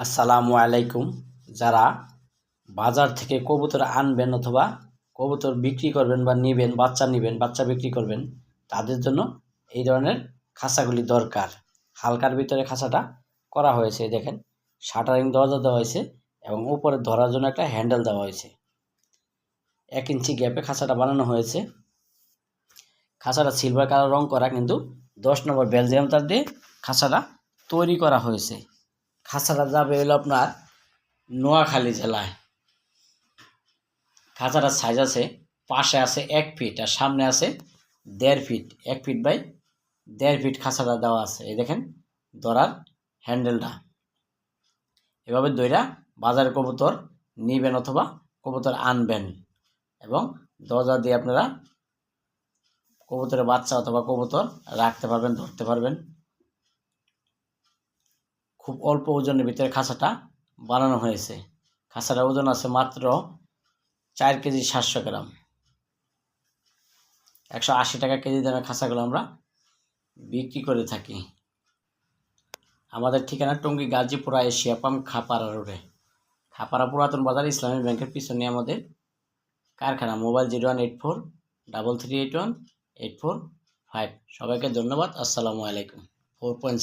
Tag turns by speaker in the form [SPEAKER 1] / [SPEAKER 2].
[SPEAKER 1] আসসালামু আলাইকুম। যারা বাজার থেকে কবুতর আনবেন অথবা কবুতর বিক্রি করবেন বা নেবেন, বাচ্চা নেবেন, বাচ্চা বিক্রি করবেন, তাদের জন্য এই ধরনের খাঁচাগুলি দরকার। হালকার ভিতরে খাঁচাটা করা হয়েছে, দেখেন। শাটারিং দরজা দেওয়া হয়েছে এবং উপরে ধরার জন্য একটা হ্যান্ডেল দেওয়া হয়েছে। এক ইঞ্চি গ্যাপে খাঁচাটা বানানো হয়েছে। খাঁচাটা সিলভার কালার রং করা, কিন্তু দশ নম্বর বেলজিয়াম তার দিয়ে খাঁচাটা তৈরি করা হয়েছে। খাঁচাটা যাবে হলো আপনার নোয়াখালী জেলায়। খাঁচাটার সাইজ আছে, পাশে আছে এক ফিট আর সামনে আছে দেড় ফিট এক ফিট বাই দেড় ফিট খাঁচাটা দেওয়া আছে। এই দেখেন ধরার হ্যান্ডেলটা এভাবে দইরা বাজারে কবুতর নিবেন অথবা কবুতর আনবেন এবং দরজা দিয়ে আপনারা কবুতরের বাচ্চা অথবা কবুতর রাখতে পারবেন, ধরতে পারবেন। খুব অল্প ওজনের ভিতরে খাঁচাটা বানানো হয়েছে। খাঁচাটার ওজন আছে মাত্র চার কেজি সাতশো গ্রাম। একশো আশি টাকা কেজি দামে খাঁচাগুলো আমরা বিক্রি করে থাকি। আমাদের ঠিকানা টঙ্গী গাজীপুরা এশিয়া পাম্প খাপাড়া রোডে। খাপাড়া পুরাতন বাজার ইসলামী ব্যাংকের পিছনে আমাদের কারখানা। Mobile zero one eight four double three eight one eight four five. সবাইকে ধন্যবাদ। আসসালামু আলাইকুম। Four point